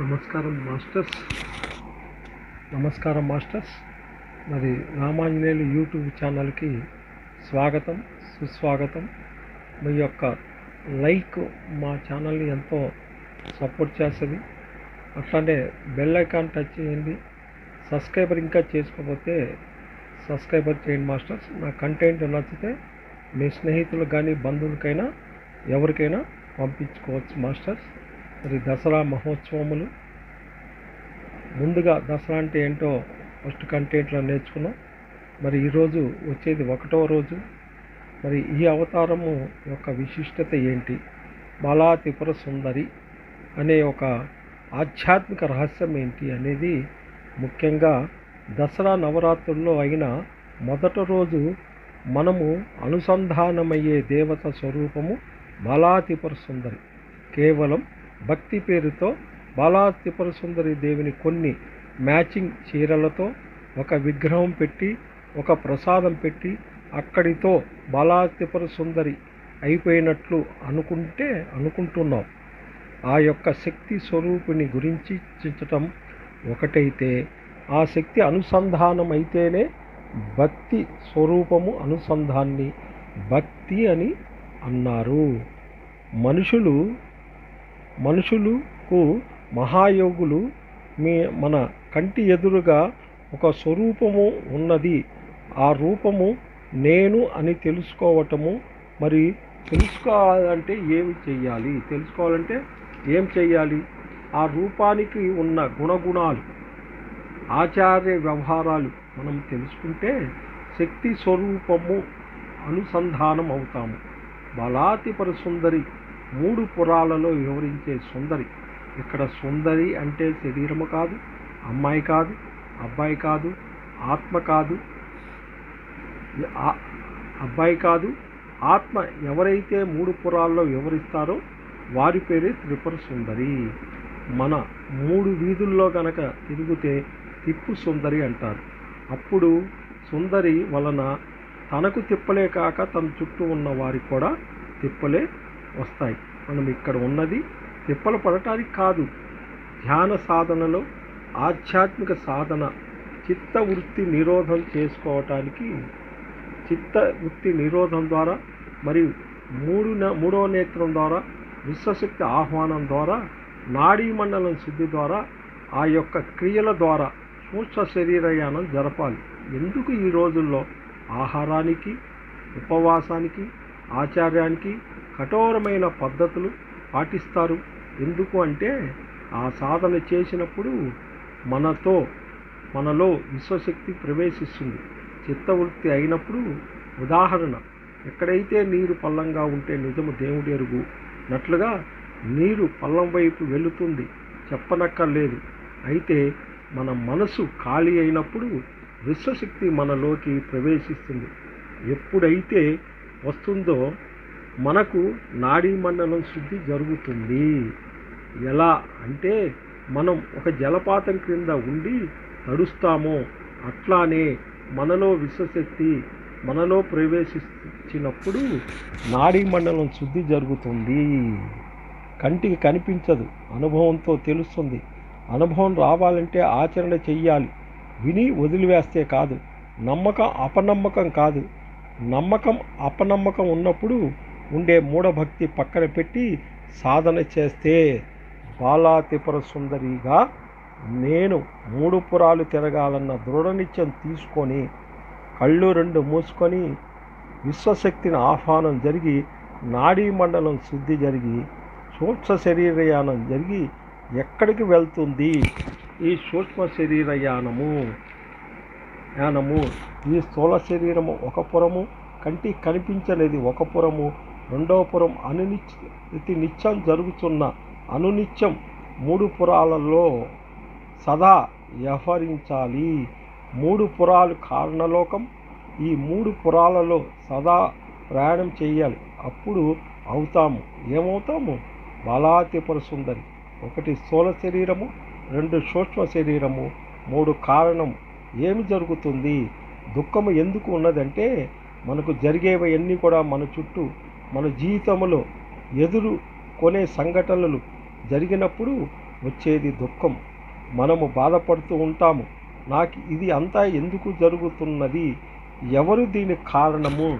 నమస్కారం మాస్టర్స్. నమస్కారం మాస్టర్స్. మరి రామాంజనేయులు యూట్యూబ్ ఛానల్కి స్వాగతం సుస్వాగతం. మీ యొక్క లైక్ మా ఛానల్ని ఎంతో సపోర్ట్ చేస్తుంది. అట్లానే బెల్ ఐకాన్ టచ్ చేయండి. సబ్స్క్రైబర్ ఇంకా చేసుకోకపోతే సబ్స్క్రైబర్ చేయండి మాస్టర్స్. నా కంటెంట్ నచ్చితే మీ స్నేహితులకు కానీ బంధువులకైనా ఎవరికైనా పంపించుకోవచ్చు మాస్టర్స్. మరి దసరా మహోత్సవములు. ముందుగా దసరా అంటే ఏంటో ఫస్ట్ కంటెంట్లో నేర్చుకున్నాం. మరి ఈరోజు వచ్చేది ఒకటో రోజు. మరి ఈ అవతారము యొక్క విశిష్టత ఏంటి? బాలా త్రిపుర సుందరి అనే ఒక ఆధ్యాత్మిక రహస్యం ఏంటి అనేది ముఖ్యంగా దసరా నవరాత్రుల్లో అయిన మొదటి రోజు మనము అనుసంధానమయ్యే దేవత స్వరూపము బాలాత్రిపుర సుందరి. కేవలం భక్తి పేరుతో బాలా సుందరి దేవిని కొన్ని మ్యాచింగ్ చీరలతో ఒక విగ్రహం పెట్టి ఒక ప్రసాదం పెట్టి అక్కడితో బాలా సుందరి అయిపోయినట్లు అనుకుంటే అనుకుంటున్నాం. ఆ యొక్క శక్తి స్వరూపిణి గురించి చించటం ఒకటైతే ఆ శక్తి అనుసంధానం అయితేనే భక్తి స్వరూపము అనుసంధాన్ని భక్తి అని అన్నారు. మనుషులు మనుషులకు మహాయోగులు మీ మన కంటి ఎదురుగా ఒక స్వరూపము ఉన్నది. ఆ రూపము నేను అని తెలుసుకోవటము. మరి తెలుసుకోవాలంటే ఏమి చెయ్యాలి? తెలుసుకోవాలంటే ఏం చెయ్యాలి? ఆ రూపానికి ఉన్న గుణగుణాలు ఆచార్య వ్యవహారాలు మనం తెలుసుకుంటే శక్తి స్వరూపము అనుసంధానం అవుతాము బలాతిపర సుందరి మూడు పురాలలో వివరించే సుందరి. ఇక్కడ సుందరి అంటే శరీరము కాదు అమ్మాయి కాదు అబ్బాయి కాదు ఆత్మ కాదు అబ్బాయి కాదు ఆత్మ ఎవరైతే మూడు పురాల్లో వివరిస్తారో వారి పేరే త్రిపుర సుందరి. మన మూడు వీధుల్లో గనక తిరిగితే తిప్పు సుందరి అంటారు. అప్పుడు సుందరి వలన తనకు తిప్పలే కాక తన చుట్టూ ఉన్న వారికి కూడా తిప్పలే వస్తాయి. మనం ఇక్కడ ఉన్నది తిప్పలు పడటానికి కాదు ధ్యాన సాధనలో ఆధ్యాత్మిక సాధన చిత్త వృత్తి నిరోధం చేసుకోవటానికి చిత్త వృత్తి నిరోధం ద్వారా మరియు మూడు మూడో నేత్రం ద్వారా విశ్వశక్తి ఆహ్వానం ద్వారా నాడీ మండలం శుద్ధి ద్వారా ఆ యొక్క క్రియల ద్వారా సూక్ష్మ శరీరయానం జరపాలి. ఎందుకు ఈ రోజుల్లో ఆహారానికి ఉపవాసానికి ఆచార్యానికి కఠోరమైన పద్ధతులు పాటిస్తారు. ఎందుకు అంటే ఆ సాధన చేసినప్పుడు మనతో మనలో విశ్వశక్తి ప్రవేశిస్తుంది. చిత్తవృత్తి అయినప్పుడు ఉదాహరణ ఎక్కడైతే నీరు పల్లంగా ఉంటే నిజము దేవుడు ఎరుగు నట్లుగా నీరు పల్లం వైపు వెళుతుంది చెప్పనక్కర్లేదు. అయితే మన మనసు ఖాళీ అయినప్పుడు విశ్వశక్తి మనలోకి ప్రవేశిస్తుంది. ఎప్పుడైతే వస్తుందో మనకు నాడీ మండలం శుద్ధి జరుగుతుంది. ఎలా అంటే మనం ఒక జలపాతం క్రింద ఉండి తడుస్తామో అట్లానే మనలో విశ్వశక్తి మనలో ప్రవేశించినప్పుడు నాడీ మండలం శుద్ధి జరుగుతుంది. కంటికి కనిపించదు అనుభవంతో తెలుస్తుంది. అనుభవం రావాలంటే ఆచరణ చెయ్యాలి. విని వదిలివేస్తే కాదు. నమ్మకం అపనమ్మకం కాదు. నమ్మకం అపనమ్మకం ఉన్నప్పుడు ఉండే మూఢభక్తి పక్కన పెట్టి సాధన చేస్తే బాలాతిపుర సుందరిగా నేను మూడు పురాలు తిరగాలన్న దృఢనిత్యం తీసుకొని కళ్ళు రెండు మూసుకొని విశ్వశక్తిని ఆహ్వానం జరిగి నాడీ మండలం శుద్ధి జరిగి సూక్ష్మ శరీరయానం జరిగి ఎక్కడికి వెళ్తుంది? ఈ సూక్ష్మ శరీరయానము యానము ఈ స్థూల శరీరము ఒక పురము కంటి కనిపించలేదు ఒక పురము రెండవ పురం అనునిత్య నిత్యం జరుగుతున్న అనునిత్యం మూడు పురాలలో సదా వ్యవహరించాలి. మూడు పురాలు కారణలోకం. ఈ మూడు పురాలలో సదా ప్రయాణం చేయాలి. అప్పుడు అవుతాము. ఏమవుతాము? బలాతిపుర సుందరి ఒకటి స్థూల శరీరము రెండు సూక్ష్మ శరీరము మూడు కారణం. ఏమి జరుగుతుంది? దుఃఖము ఎందుకు ఉన్నదంటే మనకు జరిగేవన్నీ కూడా మన చుట్టూ మన జీవితంలో ఎదురు కొనే సంఘటనలు జరిగినప్పుడు వచ్చేది దుఃఖం. మనము బాధపడుతూ ఉంటాము. నాకు ఇది అంతా ఎందుకు జరుగుతున్నది? ఎవరు దీనికి కారణము?